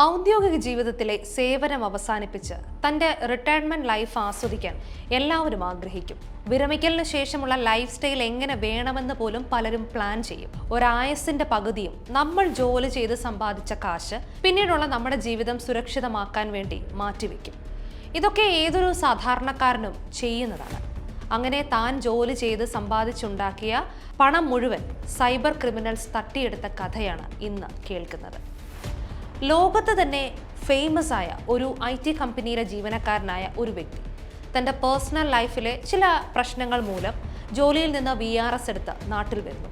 ഔദ്യോഗിക ജീവിതത്തിലെ സേവനം അവസാനിപ്പിച്ച് തന്റെ റിട്ടയർമെന്റ് ലൈഫ് ആസ്വദിക്കാൻ എല്ലാവരും ആഗ്രഹിക്കും. വിരമിക്കലിന് ശേഷമുള്ള ലൈഫ് സ്റ്റൈൽ എങ്ങനെ വേണമെന്ന് പോലും പലരും പ്ലാൻ ചെയ്യും. ഒരായസിന്റെ പകുതിയും നമ്മൾ ജോലി ചെയ്ത് സമ്പാദിച്ച കാശ് പിന്നീടുള്ള നമ്മുടെ ജീവിതം സുരക്ഷിതമാക്കാൻ വേണ്ടി മാറ്റിവെക്കും. ഇതൊക്കെ ഏതൊരു സാധാരണക്കാരനും ചെയ്യുന്നതാണ്. അങ്ങനെ താൻ ജോലി ചെയ്ത് സമ്പാദിച്ചുണ്ടാക്കിയ പണം മുഴുവൻ സൈബർ ക്രിമിനൽസ് തട്ടിയെടുത്ത കഥയാണ് ഇന്ന് കേൾക്കുന്നത്. ലോകത്ത് തന്നെ ഫേമസ് ആയ ഒരു ഐ ടി കമ്പനിയിലെ ജീവനക്കാരനായ ഒരു വ്യക്തി. തന്റെ പേഴ്സണൽ ലൈഫിലെ ചില പ്രശ്നങ്ങൾ മൂലം ജോലിയിൽ നിന്ന് വി ആർ എസ് എടുത്ത് നാട്ടിൽ വരുന്നു.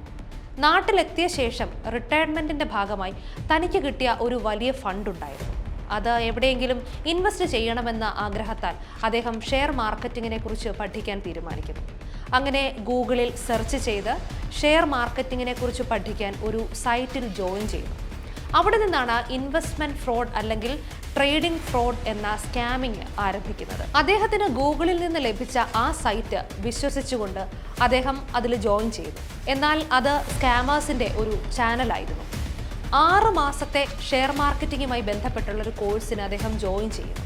നാട്ടിലെത്തിയ ശേഷം റിട്ടയർമെന്റിന്റെ ഭാഗമായി തനിക്ക് കിട്ടിയ ഒരു വലിയ ഫണ്ട് ഉണ്ടായിരുന്നു. അത് എവിടെയെങ്കിലും ഇൻവെസ്റ്റ് ചെയ്യണമെന്ന ആഗ്രഹത്താൽ അദ്ദേഹം ഷെയർ മാർക്കറ്റിങ്ങിനെ കുറിച്ച് പഠിക്കാൻ തീരുമാനിക്കുന്നു. അങ്ങനെ ഗൂഗിളിൽ സെർച്ച് ചെയ്ത് ഷെയർ മാർക്കറ്റിങ്ങിനെ കുറിച്ച് പഠിക്കാൻ ഒരു സൈറ്റിൽ ജോയിൻ ചെയ്യുന്നു. അവിടെ നിന്നാണ് ഇൻവെസ്റ്റ്മെന്റ് ഫ്രോഡ് അല്ലെങ്കിൽ ട്രേഡിംഗ് ഫ്രോഡ് എന്ന സ്കാമിംഗ് ആരംഭിക്കുന്നത്. അദ്ദേഹത്തിന് ഗൂഗിളിൽ നിന്ന് ലഭിച്ച ആ സൈറ്റ് വിശ്വസിച്ചുകൊണ്ട് അദ്ദേഹം അതിൽ ജോയിൻ ചെയ്തു. എന്നാൽ അത് സ്കാമേഴ്സിന്റെ ഒരു ചാനലായിരുന്നു ആറ് മാസത്തെ ഷെയർ മാർക്കറ്റിങ്ങുമായി ബന്ധപ്പെട്ടുള്ള ഒരു കോഴ്സിന് അദ്ദേഹം ജോയിൻ ചെയ്യുന്നു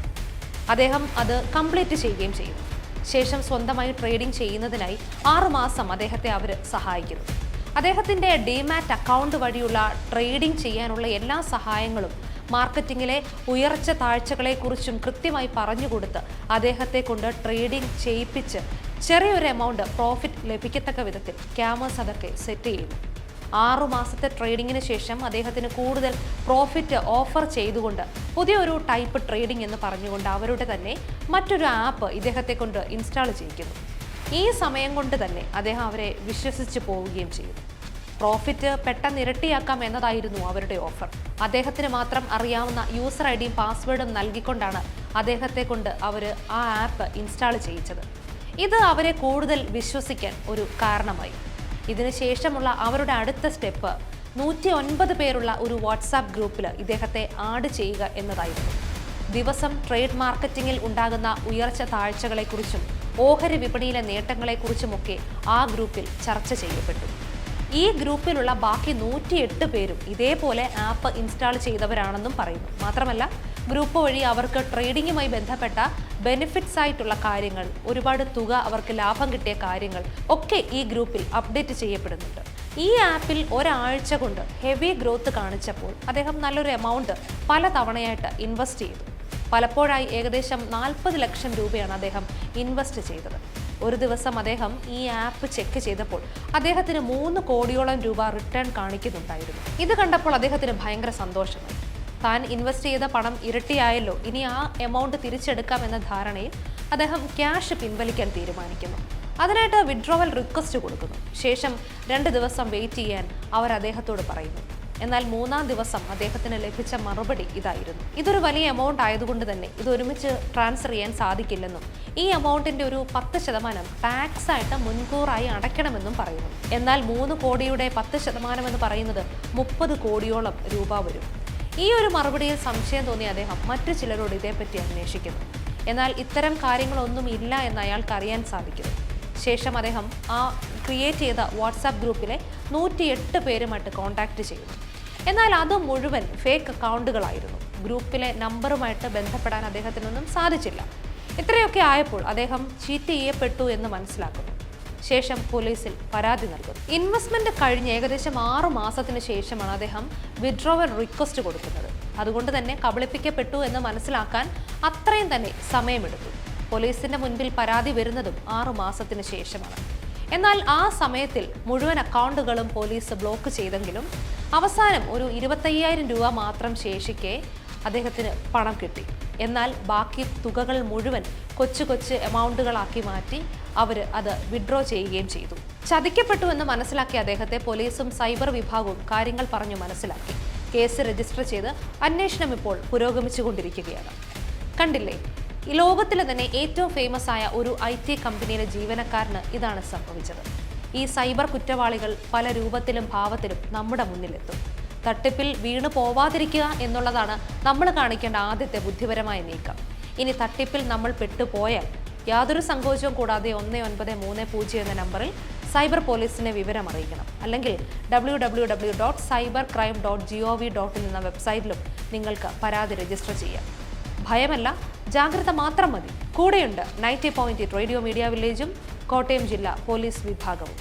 അദ്ദേഹം അത് കംപ്ലീറ്റ് ചെയ്യുകയും ചെയ്യുന്നു ശേഷം സ്വന്തമായി ട്രേഡിംഗ് ചെയ്യുന്നതിനായി ആറ് മാസം അദ്ദേഹത്തെ അവർ സഹായിക്കുന്നു. അദ്ദേഹത്തിന്റെ ഡിമാറ്റ് അക്കൗണ്ട് വഴിയുള്ള ട്രേഡിംഗ് ചെയ്യാനുള്ള എല്ലാ സഹായങ്ങളും മാർക്കറ്റിങ്ങിലെ ഉയർച്ച താഴ്ചകളെക്കുറിച്ചും കൃത്യമായി പറഞ്ഞുകൊടുത്ത് അദ്ദേഹത്തെ കൊണ്ട് ട്രേഡിംഗ് ചെയ്യിപ്പിച്ച് ചെറിയൊരു എമൗണ്ട് പ്രോഫിറ്റ് ലഭിക്കത്തക്ക വിധത്തിൽ ക്യാമേഴ്സ് അതൊക്കെ സെറ്റ് ചെയ്യുന്നു. ആറു മാസത്തെ ട്രേഡിങ്ങിന് ശേഷം അദ്ദേഹത്തിന് കൂടുതൽ പ്രോഫിറ്റ് ഓഫർ ചെയ്തുകൊണ്ട് പുതിയൊരു ടൈപ്പ് ട്രേഡിംഗ് എന്ന് പറഞ്ഞുകൊണ്ട് അവരുടെ തന്നെ മറ്റൊരു ആപ്പ് ഇദ്ദേഹത്തെ കൊണ്ട് ഇൻസ്റ്റാൾ ചെയ്യിക്കുന്നു. ഈ സമയം കൊണ്ട് തന്നെ അദ്ദേഹം അവരെ വിശ്വസിച്ച് പോവുകയും ചെയ്തു. പ്രോഫിറ്റ് പെട്ടെന്ന് ഇരട്ടിയാക്കാം എന്നതായിരുന്നു അവരുടെ ഓഫർ അദ്ദേഹത്തിന് മാത്രം അറിയാവുന്ന യൂസർ ഐ ഡിയും പാസ്വേഡും നൽകിക്കൊണ്ടാണ് അദ്ദേഹത്തെ കൊണ്ട് അവർ ആ ആപ്പ് ഇൻസ്റ്റാൾ ചെയ്യിച്ചത്. ഇത് അവരെ കൂടുതൽ വിശ്വസിക്കാൻ ഒരു കാരണമായി. ഇതിനുശേഷമുള്ള അവരുടെ അടുത്ത സ്റ്റെപ്പ് നൂറ്റി ഒൻപത് പേരുള്ള ഒരു വാട്സാപ്പ് ഗ്രൂപ്പിൽ ഇദ്ദേഹത്തെ ആഡ് ചെയ്യുക എന്നതായിരുന്നു. ദിവസം ട്രേഡ് മാർക്കറ്റിംഗിൽ ഉണ്ടാകുന്ന ഉയർച്ച താഴ്ചകളെക്കുറിച്ചും ഓഹരി വിപണിയിലെ നേട്ടങ്ങളെക്കുറിച്ചുമൊക്കെ ആ ഗ്രൂപ്പിൽ ചർച്ച ചെയ്യപ്പെട്ടു. ഈ ഗ്രൂപ്പിലുള്ള ബാക്കി നൂറ്റിയെട്ട് പേരും ഇതേപോലെ ആപ്പ് ഇൻസ്റ്റാൾ ചെയ്തവരാണെന്നും പറയുന്നു. മാത്രമല്ല ഗ്രൂപ്പ് വഴി അവർക്ക് ട്രേഡിങ്ങുമായി ബന്ധപ്പെട്ട ബെനിഫിറ്റ്സ് ആയിട്ടുള്ള കാര്യങ്ങൾ ഒരുപാട് തുക അവർക്ക് ലാഭം കിട്ടിയ കാര്യങ്ങൾ ഒക്കെ ഈ ഗ്രൂപ്പിൽ അപ്ഡേറ്റ് ചെയ്യപ്പെടുന്നുണ്ട്. ഈ ആപ്പിൽ ഒരാഴ്ച കൊണ്ട് ഹെവി ഗ്രോത്ത് കാണിച്ചപ്പോൾ അദ്ദേഹം നല്ലൊരു എമൗണ്ട് പല തവണയായിട്ട് ഇൻവെസ്റ്റ് ചെയ്തു. പലപ്പോഴായി ഏകദേശം നാൽപ്പത് ലക്ഷം രൂപയാണ് അദ്ദേഹം ഇൻവെസ്റ്റ് ചെയ്തത്. ഒരു ദിവസം അദ്ദേഹം ഈ ആപ്പ് ചെക്ക് ചെയ്തപ്പോൾ അദ്ദേഹത്തിന് മൂന്ന് കോടിയോളം രൂപ റിട്ടേൺ കാണിക്കുന്നുണ്ടായിരുന്നു. ഇത് കണ്ടപ്പോൾ അദ്ദേഹത്തിന് ഭയങ്കര സന്തോഷമായി. താൻ ഇൻവെസ്റ്റ് ചെയ്ത പണം ഇരട്ടിയായല്ലോ ഇനി ആ എമൗണ്ട് തിരിച്ചെടുക്കാം എന്ന ധാരണയിൽ അദ്ദേഹം ക്യാഷ് പിൻവലിക്കാൻ തീരുമാനിക്കുന്നു. അതിനായിട്ട് വിഡ്രോവൽ റിക്വസ്റ്റ് കൊടുക്കുന്നു. ശേഷം രണ്ട് ദിവസം വെയിറ്റ് ചെയ്യാൻ അവർ അദ്ദേഹത്തോട് പറയുന്നു. എന്നാൽ മൂന്നാം ദിവസം അദ്ദേഹത്തിന് ലഭിച്ച മറുപടി ഇതായിരുന്നു. ഇതൊരു വലിയ എമൗണ്ട് ആയതുകൊണ്ട് തന്നെ ഇത് ഒരുമിച്ച് ട്രാൻസ്ഫർ ചെയ്യാൻ സാധിക്കില്ലെന്നും ഈ എമൗണ്ടിന്റെ ഒരു പത്ത് ശതമാനം ടാക്സ് ആയിട്ട് മുൻകൂറായി അടയ്ക്കണമെന്നും പറയുന്നു. എന്നാൽ മൂന്ന് കോടിയുടെ പത്ത് ശതമാനം എന്ന് പറയുന്നത് മുപ്പത് കോടിയോളം രൂപ വരും. ഈ ഒരു മറുപടിയിൽ സംശയം തോന്നി അദ്ദേഹം മറ്റു ചിലരോട് ഇതേപ്പറ്റി അന്വേഷിക്കുന്നു. എന്നാൽ ഇത്തരം കാര്യങ്ങളൊന്നും ഇല്ല എന്ന് അയാൾക്ക് അറിയാൻ സാധിക്കുന്നു. ശേഷം അദ്ദേഹം ആ ക്രിയേറ്റ് ചെയ്ത വാട്സാപ്പ് ഗ്രൂപ്പിലെ നൂറ്റിയെട്ട് പേരുമായിട്ട് കോൺടാക്റ്റ് ചെയ്തു എന്നാൽ അത് മുഴുവൻ ഫേക്ക് അക്കൗണ്ടുകളായിരുന്നു ഗ്രൂപ്പിലെ നമ്പറുമായിട്ട് ബന്ധപ്പെടാൻ അദ്ദേഹത്തിനൊന്നും സാധിച്ചില്ല. ഇത്രയൊക്കെ ആയപ്പോൾ അദ്ദേഹം ചീറ്റ് ചെയ്യപ്പെട്ടു എന്ന് മനസ്സിലാക്കുന്നു. ശേഷം പോലീസിൽ പരാതി നൽകുന്നു. ഇൻവെസ്റ്റ്മെന്റ് കഴിഞ്ഞ് ഏകദേശം ആറു മാസത്തിന് ശേഷമാണ് അദ്ദേഹം വിഡ്രോവൽ റിക്വസ്റ്റ് കൊടുക്കുന്നത്. അതുകൊണ്ട് തന്നെ കബളിപ്പിക്കപ്പെട്ടു എന്ന് മനസ്സിലാക്കാൻ അത്രയും തന്നെ സമയമെടുത്തു. പോലീസിന്റെ മുൻപിൽ പരാതി വരുന്നതും ആറു മാസത്തിന് ശേഷമാണ്. എന്നാൽ ആ സമയത്തിൽ മുഴുവൻ അക്കൗണ്ടുകളും പോലീസ് ബ്ലോക്ക് ചെയ്തെങ്കിലും അവസാനം ഒരു ഇരുപത്തയ്യായിരം രൂപ മാത്രം ശേഷിക്കെ അദ്ദേഹത്തിന് പണം കിട്ടി. എന്നാൽ ബാക്കി തുകകൾ മുഴുവൻ കൊച്ചു കൊച്ചു എമൗണ്ടുകളാക്കി മാറ്റി അവർ അത് വിഡ്രോ ചെയ്യുകയും ചെയ്തു. ചതിക്കപ്പെട്ടു എന്ന് മനസ്സിലാക്കിയ അദ്ദേഹത്തെ പോലീസും സൈബർ വിഭാഗവും കാര്യങ്ങൾ പറഞ്ഞു മനസ്സിലാക്കി. കേസ് രജിസ്റ്റർ ചെയ്ത് അന്വേഷണം ഇപ്പോൾ പുരോഗമിച്ചുകൊണ്ടിരിക്കുകയാണ്. കണ്ടില്ലേ? ലോകത്തിലെ തന്നെ ഏറ്റവും ഫേമസ് ആയ ഒരു ഐ ടി കമ്പനിയിലെ ജീവനക്കാരന് ഇതാണ് സംഭവിച്ചത്. ഈ സൈബർ കുറ്റവാളികൾ പല രൂപത്തിലും ഭാവത്തിലും നമ്മുടെ മുന്നിലെത്തും. തട്ടിപ്പിൽ വീണു പോവാതിരിക്കുക എന്നുള്ളതാണ് നമ്മൾ കാണിക്കേണ്ട ആദ്യത്തെ ബുദ്ധിപരമായ നീക്കം. ഇനി തട്ടിപ്പിൽ നമ്മൾ പെട്ടുപോയാൽ യാതൊരു സങ്കോചവും കൂടാതെ ഒന്ന് ഒൻപത് മൂന്ന് പൂജ്യം എന്ന നമ്പറിൽ സൈബർ പോലീസിനെ വിവരം അറിയിക്കണം അല്ലെങ്കിൽ W W W dot cyber crime dot G O V dot in എന്ന വെബ്സൈറ്റിലും നിങ്ങൾക്ക് പരാതി രജിസ്റ്റർ ചെയ്യാം. ഭയമല്ല. ജാഗ്രത മാത്രം മതി. കൂടെയുണ്ട് നയന്റി പോയിന്റ് റേഡിയോ മീഡിയ വില്ലേജും കോട്ടയം ജില്ലാ പോലീസ് വിഭാഗവും.